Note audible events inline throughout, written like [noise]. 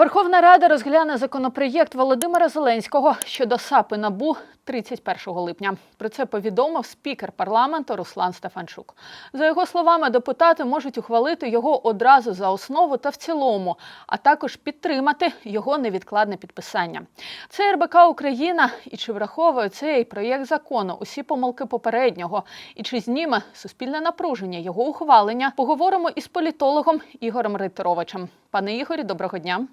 Верховна Рада розгляне законопроєкт Володимира Зеленського щодо САПи НАБУ 31 липня. Про це повідомив спікер парламенту Руслан Стефанчук. За його словами, депутати можуть ухвалити його одразу за основу та в цілому, а також підтримати його невідкладне підписання. Це РБК Україна і чи враховує цей проєкт закону усі помилки попереднього, і чи зніме суспільне напруження його ухвалення? Поговоримо із політологом Ігорем Рейтеровичем. Пане Ігорі, доброго дня.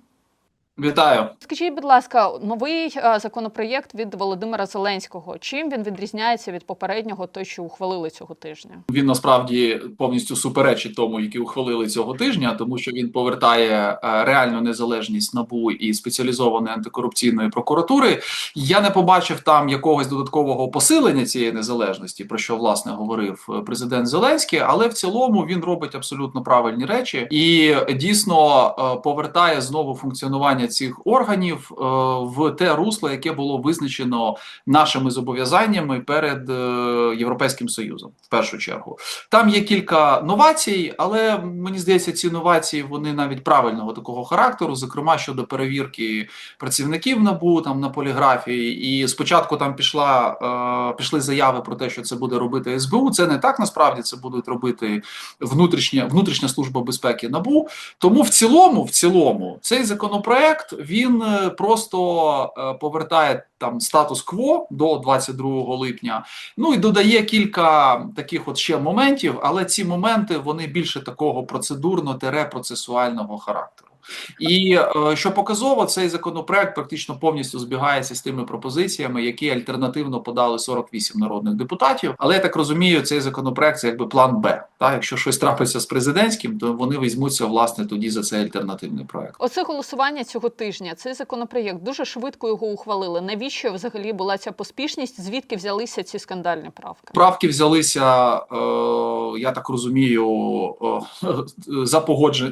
Вітаю. Скажіть, будь ласка, новий е, законопроєкт від Володимира Зеленського. Чим він відрізняється від попереднього, той, що ухвалили цього тижня? Він насправді повністю суперечить тому, який ухвалили цього тижня, тому що він повертає е, реальну незалежність набу і спеціалізованої антикорупційної прокуратури. Я не побачив там якогось додаткового посилення цієї незалежності, про що власне говорив е, президент Зеленський. Але в цілому він робить абсолютно правильні речі і дійсно повертає знову функціонування цих органів е, в те русло, яке було визначено нашими зобов'язаннями перед е, Європейським Союзом, в першу чергу. Там є кілька новацій, але мені здається, ці новації вони навіть правильного такого характеру, зокрема щодо перевірки працівників набу там на поліграфії. І спочатку там пішла е, пішли заяви про те, що це буде робити СБУ. Це не так насправді це будуть робити внутрішня внутрішня служба безпеки набу. Тому в цілому, в цілому, цей законопроект він е, просто е, повертає там статус-кво до 22 липня. Ну і додає кілька таких от ще моментів, але ці моменти вони більше такого процедурно-процесуального характеру. І е, що показово, цей законопроект практично повністю збігається з тими пропозиціями, які альтернативно подали 48 народних депутатів. Але я так розумію, цей законопроект це якби план Б. Так, якщо щось трапиться з президентським, то вони візьмуться власне тоді за цей альтернативний проект. Оце голосування цього тижня. Цей законопроєкт дуже швидко його ухвалили. Навіщо взагалі була ця поспішність? Звідки взялися ці скандальні правки? Правки взялися, е, я так розумію, е, [laughs]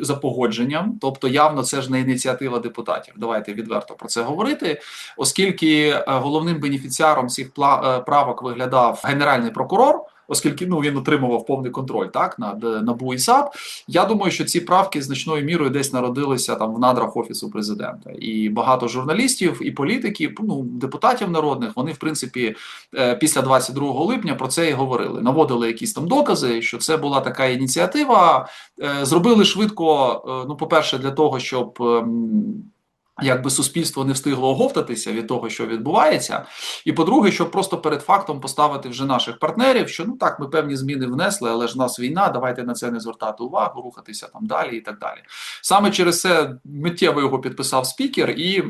за погодженням. Тобто, явно це ж не ініціатива депутатів. Давайте відверто про це говорити, оскільки е, головним бенефіціаром цих е, правок виглядав генеральний прокурор. Оскільки ну він отримував повний контроль так над е, НАБУ і САП, я думаю, що ці правки значною мірою десь народилися там в надрах офісу президента, і багато журналістів і політиків, ну депутатів народних, вони в принципі е, після 22 липня про це і говорили. Наводили якісь там докази, що це була така ініціатива. Е, Зробили швидко. Ну, по перше, для того, щоб. Якби суспільство не встигло оговтатися від того, що відбувається, і по-друге, щоб просто перед фактом поставити вже наших партнерів, що ну так, ми певні зміни внесли, але ж в нас війна, давайте на це не звертати увагу, рухатися там далі і так далі. Саме через це миттєво його підписав спікер і.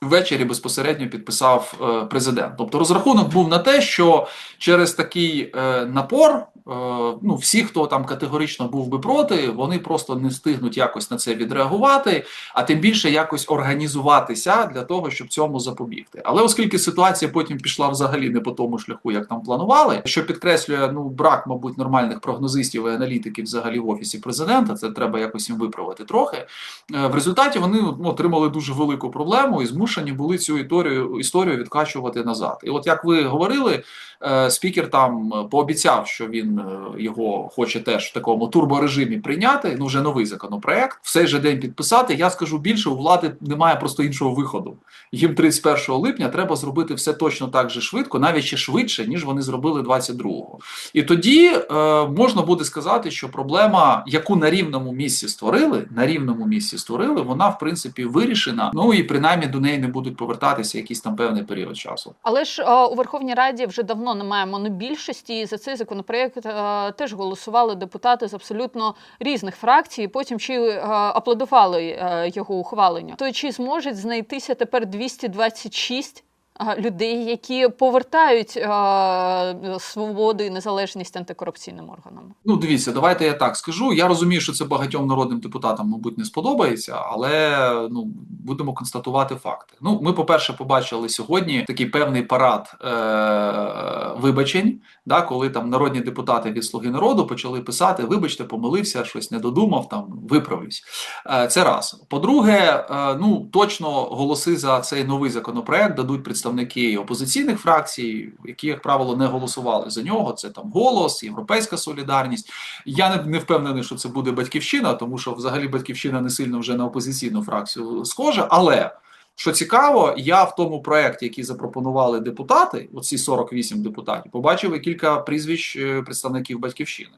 Ввечері безпосередньо підписав е, президент. Тобто розрахунок був на те, що через такий е, напор, ну всі, хто там категорично був би проти, вони просто не встигнуть якось на це відреагувати, а тим більше якось організуватися для того, щоб цьому запобігти. Але оскільки ситуація потім пішла взагалі не по тому шляху, як там планували, що підкреслює ну брак, мабуть, нормальних прогнозистів і аналітиків взагалі в офісі президента, це треба якось їм виправити трохи. Е, В результаті вони ну, отримали дуже велику проблему і змушені були цю історію історію відкачувати назад. І от як ви говорили, е, спікер там е, пообіцяв, що він е, його хоче теж в такому турборежимі прийняти. Ну вже новий законопроект, в цей же день підписати. Я скажу більше, у влади немає просто іншого виходу. Їм 31 липня треба зробити все точно так же швидко, навіть ще швидше, ніж вони зробили 22-го. І тоді е, можна буде сказати, що проблема, яку на рівному місці створили, на рівному місці створили, вона в принципі вирішена. Ну і принаймні до неї не будуть повертатися якийсь там певний період часу. Але ж е, у Верховній Раді вже давно немає монобільшості. І за цей законопроєкт е, теж голосували депутати з абсолютно різних фракцій. Потім чи е, аплодували е, його ухваленню. То чи зможуть знайтися тепер 226 е, людей, які повертають е, свободу і незалежність антикорупційним органам? Ну, дивіться, давайте я так скажу. Я розумію, що це багатьом народним депутатам, мабуть, не сподобається, але ну будемо констатувати факти. Ну, ми, по-перше, побачили сьогодні такий певний парад е- вибачень, да, коли там народні депутати від Слуги народу почали писати: вибачте, помилився, щось не додумав, там виправлюсь. Е, це раз. По-друге, е, ну точно голоси за цей новий законопроект дадуть представники опозиційних фракцій, які, як правило, не голосували за нього. Це там голос, європейська солідарність. Я не впевнений, що це буде батьківщина, тому що взагалі батьківщина не сильно вже на опозиційну фракцію схожа. але. Що цікаво, я в тому проєкті, який запропонували депутати, оці 48 депутатів, побачив і кілька прізвищ е, представників батьківщини.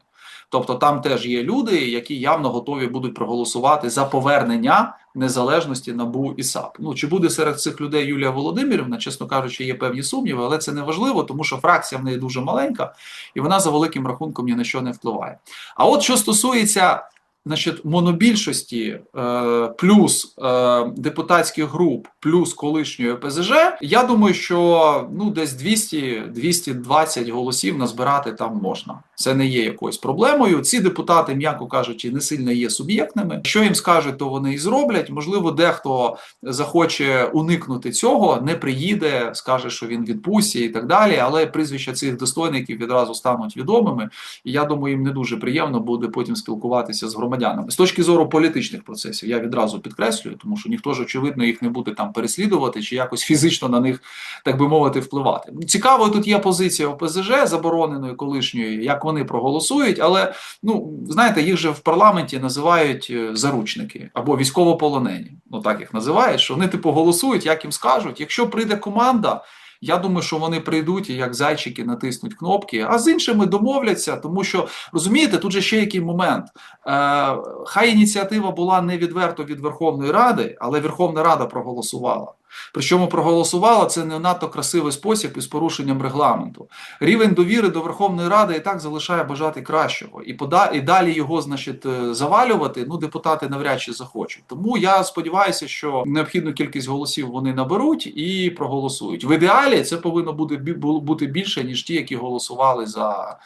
Тобто там теж є люди, які явно готові будуть проголосувати за повернення незалежності НАБУ і САП. Ну чи буде серед цих людей Юлія Володимирівна, чесно кажучи, є певні сумніви, але це не важливо, тому що фракція в неї дуже маленька, і вона за великим рахунком ні на що не впливає. А от що стосується значить, монобільшості е, плюс е, депутатських груп, плюс колишньої ОПЗЖ, я думаю, що ну десь 200-220 голосів назбирати там можна. Це не є якоюсь проблемою. Ці депутати, м'яко кажучи, не сильно є суб'єктними. Що їм скажуть, то вони і зроблять. Можливо, дехто захоче уникнути цього, не приїде, скаже, що він відпустці і так далі. Але прізвища цих достойників відразу стануть відомими. І я думаю, їм не дуже приємно буде потім спілкуватися з громадянами. З точки зору політичних процесів, я відразу підкреслюю, тому що ніхто ж очевидно їх не буде там переслідувати чи якось фізично на них, так би мовити, впливати. Цікаво, тут є позиція ОПЗЖ забороненої колишньої, як вони проголосують, але ну знаєте, їх же в парламенті називають е, заручники або військовополонені. Ну так їх називають, що вони типу голосують, як їм скажуть. Якщо прийде команда. Я думаю, що вони прийдуть і як зайчики натиснуть кнопки, а з іншими домовляться, тому що розумієте, тут же ще який момент. Е, хай ініціатива була не відверто від Верховної Ради, але Верховна Рада проголосувала. Причому проголосувала це не надто красивий спосіб із порушенням регламенту. Рівень довіри до Верховної Ради і так залишає бажати кращого, і пода і далі його, значить, е, завалювати. Ну, депутати навряд чи захочуть. Тому я сподіваюся, що необхідну кількість голосів вони наберуть і проголосують. В ідеалі це повинно бути бути більше ніж ті, які голосували за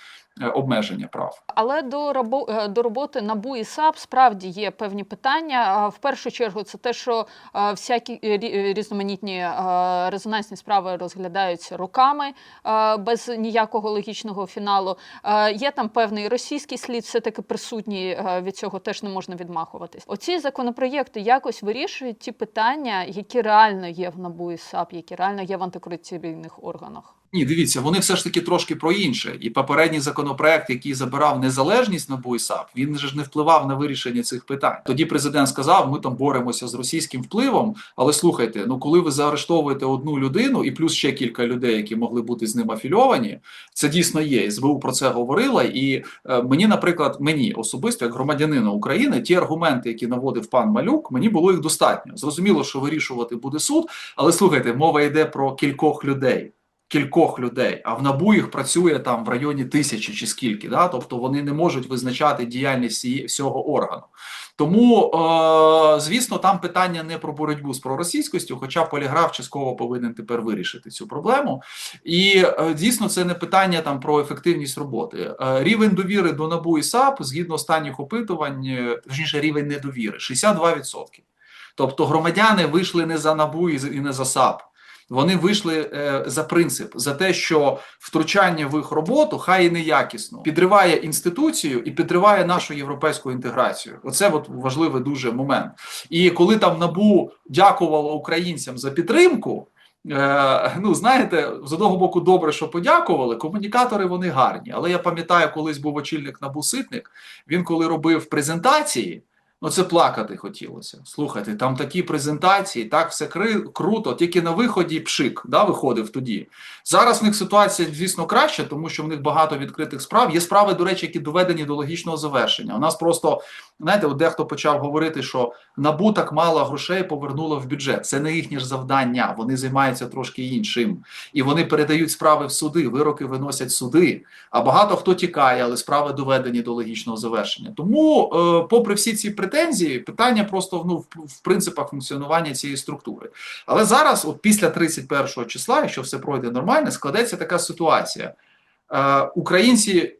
обмеження прав. Але до е, до роботи НАБУ і САП справді є певні питання. В першу чергу, це те, що е, всякі е, рі- е, різноманітні е, резонансні справи розглядаються роками е, без ніякого логічного фіналу. Е, Є там певний російський слід, все таки присутній. е, Від цього теж не можна відмахуватись. Оці законопроєкти якось вирішують ті питання, які реально є в НАБУ і САП, які реально є в антикорупційних органах. Ні, дивіться, вони все ж таки трошки про інше. І попередній законопроект, який забирав незалежність НАБУ і САП, він же ж не впливав на вирішення цих питань. Тоді президент сказав: ми там боремося з російським впливом. Але слухайте, ну коли ви заарештовуєте одну людину і плюс ще кілька людей, які могли бути з ним афільовані, це дійсно є. СБУ про це говорила. І е, мені, наприклад, мені особисто, як громадянина України, ті аргументи, які наводив пан Малюк, мені було їх достатньо. Зрозуміло, що вирішувати буде суд, але слухайте, мова йде про кількох людей кількох людей, а в НАБУ їх працює там в районі тисячі чи скільки. Да? Тобто вони не можуть визначати діяльність всього органу. Тому, е, звісно, там питання не про боротьбу з проросійськістю, хоча поліграф частково повинен тепер вирішити цю проблему. І е, дійсно, це не питання там про ефективність роботи. Е, рівень довіри до НАБУ і САП, згідно останніх опитувань, е, точніше, рівень недовіри 62%. Тобто громадяни вийшли не за НАБУ і не за САП. Вони вийшли е, за принцип, за те, що втручання в їх роботу, хай і неякісно, підриває інституцію і підриває нашу європейську інтеграцію. Оце от важливий дуже момент. І коли там набу дякувало українцям за підтримку. Е, ну, знаєте, з одного боку, добре, що подякували. Комунікатори вони гарні. Але я пам'ятаю, колись був очільник НАБУ Ситник. Він коли робив презентації, Ну, це плакати хотілося. Слухайте, там такі презентації, так все кри, круто, тільки на виході пшик да, виходив тоді. Зараз в них ситуація, звісно, краща, тому що в них багато відкритих справ. Є справи, до речі, які доведені до логічного завершення. У нас просто, знаєте, от дехто почав говорити, що НАБУ так мало грошей повернуло в бюджет. Це не їхнє ж завдання. Вони займаються трошки іншим. І вони передають справи в суди, вироки виносять суди. А багато хто тікає, але справи доведені до логічного завершення. Тому, е, попри всі ці претензії, питання просто ну, в, в принципах функціонування цієї структури. Але зараз, от після 31 числа, якщо все пройде нормально, складеться така ситуація. Е, українці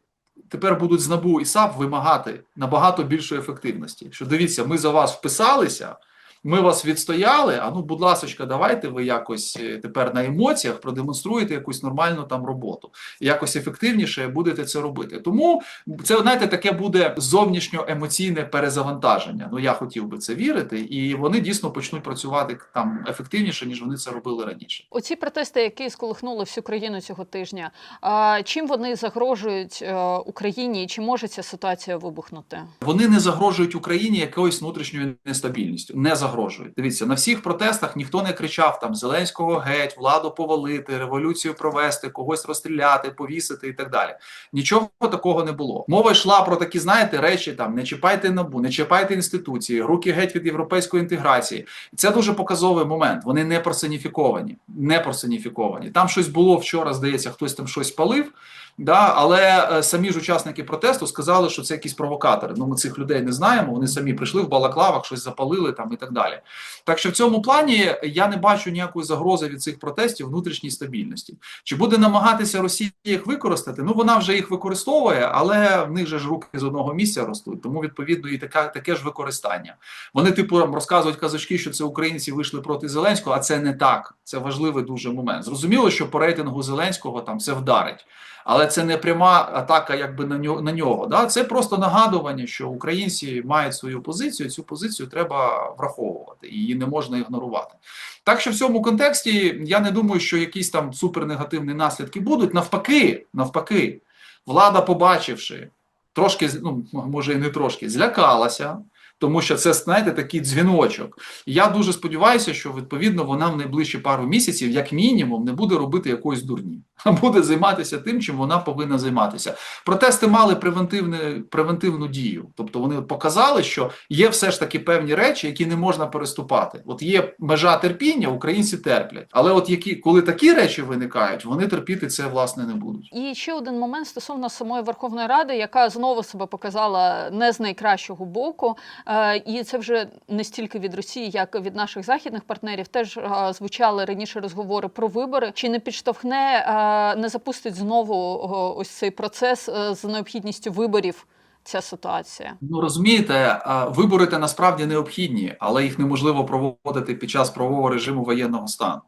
тепер будуть з НАБУ і САП вимагати набагато більшої ефективності. Що дивіться, ми за вас вписалися. Ми вас відстояли. А ну, будь ласка, давайте ви якось е, тепер на емоціях продемонструєте якусь нормальну там роботу, якось ефективніше будете це робити. Тому це знаєте, таке буде зовнішньоемоційне перезавантаження. Ну я хотів би це вірити, і вони дійсно почнуть працювати там ефективніше, ніж вони це робили раніше. Оці протести, які сколихнули всю країну цього тижня, а, чим вони загрожують е, Україні і чи може ця ситуація вибухнути? Вони не загрожують Україні якоюсь внутрішньою нестабільністю, не загрожують. Загрожують. Дивіться, на всіх протестах ніхто не кричав там Зеленського геть, владу повалити, революцію провести, когось розстріляти, повісити і так далі. Нічого такого не було. Мова йшла про такі, знаєте, речі там: не чіпайте набу, не чіпайте інституції, руки геть від європейської інтеграції. І це дуже показовий момент. Вони не персоніфіковані, не персоніфіковані. Там щось було вчора, здається, хтось там щось палив. Да, але е, самі ж учасники протесту сказали, що це якісь провокатори. Ну, ми цих людей не знаємо. Вони самі прийшли в балаклавах, щось запалили там і так далі. Так що в цьому плані я не бачу ніякої загрози від цих протестів внутрішній стабільності. Чи буде намагатися Росія їх використати? Ну вона вже їх використовує, але в них же ж руки з одного місця ростуть. Тому відповідно і така таке ж використання. Вони типу розказують казочки, що це українці вийшли проти Зеленського, а це не так. Це важливий дуже момент. Зрозуміло, що по рейтингу Зеленського там це вдарить. Але це не пряма атака, якби на нього на нього. Да? Це просто нагадування, що українці мають свою позицію. Цю позицію треба враховувати, її не можна ігнорувати. Так що в цьому контексті я не думаю, що якісь там супернегативні наслідки будуть. Навпаки, навпаки, влада, побачивши, трошки ну може і не трошки, злякалася. Тому що це знаєте такий дзвіночок. Я дуже сподіваюся, що відповідно вона в найближчі пару місяців, як мінімум, не буде робити якоїсь дурні, а буде займатися тим, чим вона повинна займатися. Протести мали превентивну, превентивну дію, тобто вони показали, що є все ж таки певні речі, які не можна переступати. От є межа терпіння, українці терплять. Але от які коли такі речі виникають, вони терпіти це власне не будуть. І ще один момент стосовно самої Верховної Ради, яка знову себе показала не з найкращого боку. Е, І це вже не стільки від Росії, як і від наших західних партнерів. Теж е, звучали раніше розговори про вибори. Чи не підштовхне, е, не запустить знову ось цей процес з необхідністю виборів? Ця ситуація Ну розумієте, вибори те насправді необхідні, але їх неможливо проводити під час правового режиму воєнного стану.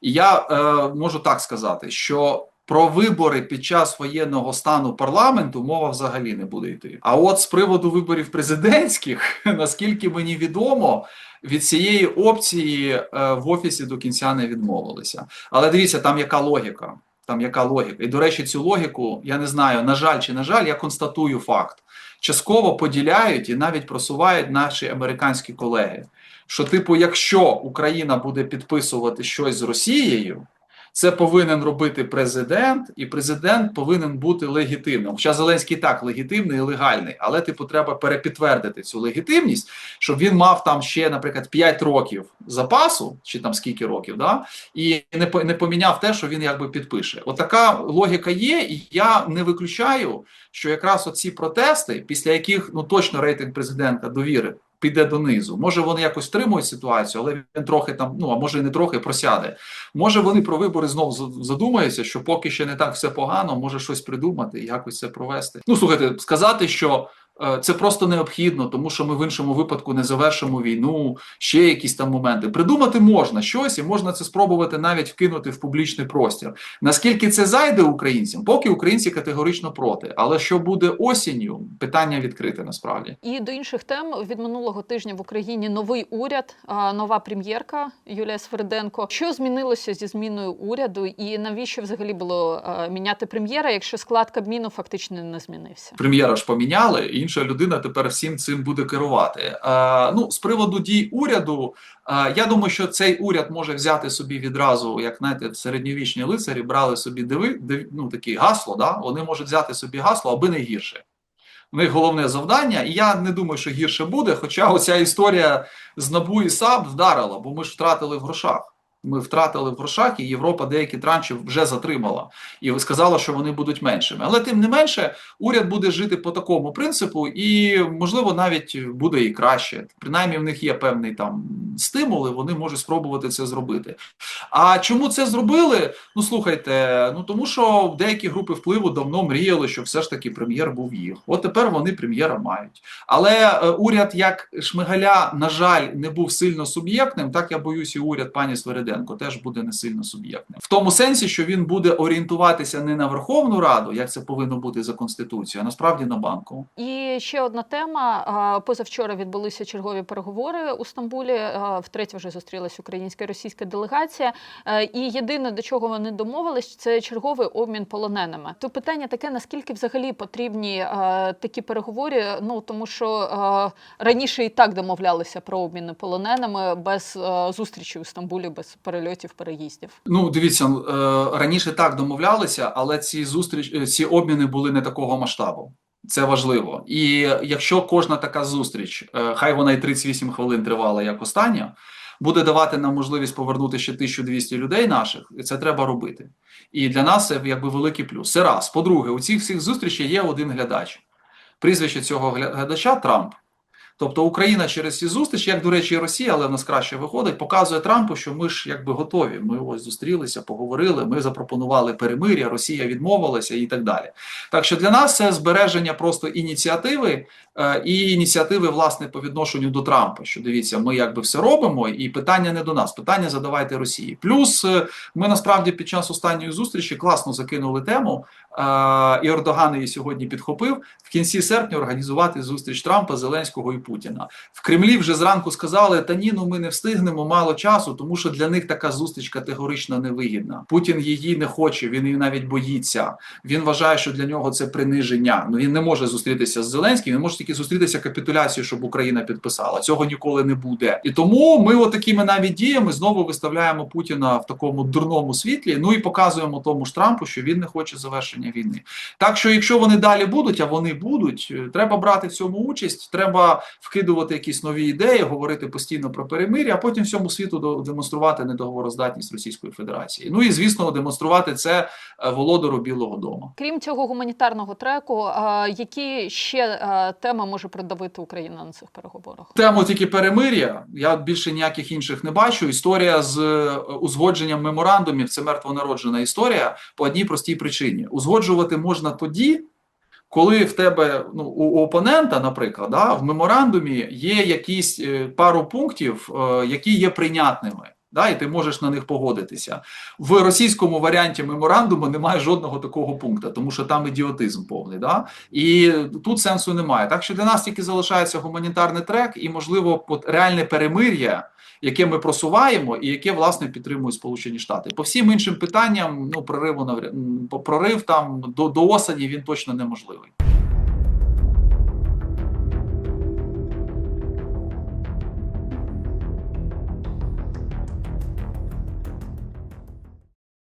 І я е, можу так сказати, що про вибори під час воєнного стану парламенту мова взагалі не буде йти. А от з приводу виборів президентських, [laughs] наскільки мені відомо, від цієї опції е, в офісі до кінця не відмовилися. Але дивіться, там яка логіка. Там яка логіка. І до речі, цю логіку я не знаю, на жаль чи на жаль, я констатую факт. Частково поділяють і навіть просувають наші американські колеги. Що, типу, якщо Україна буде підписувати щось з Росією, це повинен робити президент, і президент повинен бути легітимним. Хоча Зеленський так легітимний і легальний, але типу треба перепідтвердити цю легітимність, щоб він мав там ще, наприклад, 5 років запасу, чи там скільки років, да, і не не поміняв те, що він якби підпише. Отака логіка є, і я не виключаю, що якраз оці протести, після яких ну точно рейтинг президента довіри. Піде донизу. Може, вони якось стримують ситуацію, але він трохи там, ну а може і не трохи просяде. Може, вони про вибори знову задумаються, що поки ще не так все погано, може щось придумати якось це провести. Ну слухайте, сказати, що це просто необхідно, тому що ми в іншому випадку не завершимо війну, ще якісь там моменти. Придумати можна щось, і можна це спробувати навіть вкинути в публічний простір. Наскільки це зайде українцям, поки українці категорично проти. Але що буде осінню, питання відкрите насправді. І до інших тем від минулого тижня в Україні новий уряд, нова прем'єрка Юлія Сверденко. Що змінилося зі зміною уряду, і навіщо взагалі було міняти прем'єра, якщо склад Кабміну фактично не змінився? прем'єра ж поміняли, і інша людина тепер всім цим буде керувати. Е, ну, з приводу дій уряду, е, я думаю, що цей уряд може взяти собі відразу, як знаєте, середньовічні лицарі брали собі диви, див, ну, такі гасло, да? вони можуть взяти собі гасло, аби не гірше. У них головне завдання, і я не думаю, що гірше буде. Хоча оця історія з НАБУ і САП вдарила, бо ми ж втратили в грошах. Ми втратили в грошах, і Європа деякі транші вже затримала і сказала, що вони будуть меншими. Але тим не менше, уряд буде жити по такому принципу, і можливо навіть буде і краще. Принаймні, в них є певний там стимул, і вони можуть спробувати це зробити. А чому це зробили? Ну слухайте, ну тому що деякі групи впливу давно мріяли, що все ж таки прем'єр був їх. От тепер вони прем'єра мають. Але е, уряд, як Шмигаля, на жаль, не був сильно суб'єктним. Так я боюсь, і уряд пані Свериденко Давиденко теж буде не сильно суб'єктним. В тому сенсі, що він буде орієнтуватися не на Верховну Раду, як це повинно бути за конституцією, а насправді на банку. І ще одна тема. Позавчора відбулися чергові переговори у Стамбулі. Втретє вже зустрілась українська і російська делегація. І єдине до чого вони домовились, це черговий обмін полоненими. То питання таке: наскільки взагалі потрібні такі переговори? Ну тому що раніше і так домовлялися про обміни полоненими без зустрічі у Стамбулі, без перельотів, переїздів. Ну, дивіться, е, раніше так домовлялися, але ці зустріч, е, ці обміни були не такого масштабу. Це важливо. І якщо кожна така зустріч, е, хай вона і 38 хвилин тривала, як остання, буде давати нам можливість повернути ще 1200 людей наших, це треба робити. І для нас це якби великий плюс. Це раз. По-друге, у цих всіх зустрічей є один глядач. Прізвище цього глядача Трамп. Тобто Україна через ці зустрічі, як до речі, і Росія, але в нас краще виходить, показує Трампу, що ми ж якби готові. Ми ось зустрілися, поговорили. Ми запропонували перемир'я, Росія відмовилася і так далі. Так що для нас це збереження просто ініціативи е, і ініціативи власне по відношенню до Трампа. Що дивіться, ми якби все робимо, і питання не до нас, питання задавайте Росії. Плюс е, ми насправді під час останньої зустрічі класно закинули тему. Е, І Ердоган її сьогодні підхопив в кінці серпня організувати зустріч Трампа, Зеленського і Путіна. В Кремлі вже зранку сказали: та ні, ну ми не встигнемо мало часу, тому що для них така зустріч категорично невигідна. Путін її не хоче, він її навіть боїться. Він вважає, що для нього це приниження. Ну він не може зустрітися з Зеленським. Він може тільки зустрітися капітуляцію, щоб Україна підписала. Цього ніколи не буде. І тому ми, отакими навіть діями, знову виставляємо Путіна в такому дурному світлі. Ну і показуємо тому ж Трампу, що він не хоче завершення війни. Так що, якщо вони далі будуть, а вони будуть, е, треба брати в цьому участь. Треба вкидувати якісь нові ідеї, говорити постійно про перемир'я, а потім всьому світу демонструвати недоговороздатність Російської Федерації. Ну і звісно, демонструвати це е, володару Білого Дому. Крім цього гуманітарного треку, які ще теми може продавити Україна на цих переговорах? Тему тільки перемир'я. Я більше ніяких інших не бачу. Історія з е, узгодженням меморандумів це мертвонароджена історія по одній простій причині. Узгоджувати можна тоді. Коли в тебе ну у у опонента, наприклад, да, в меморандумі є якісь е, пару пунктів, е, які є прийнятними, да, і ти можеш на них погодитися. В російському варіанті меморандуму немає жодного такого пункту, тому що там ідіотизм повний. Да? І тут сенсу немає. Так що для нас тільки залишається гуманітарний трек і, можливо, реальне перемир'я, яке ми просуваємо, і яке власне підтримують Сполучені Штати. По всім іншим питанням, ну прориву навряд прорив там до, до осені він точно неможливий.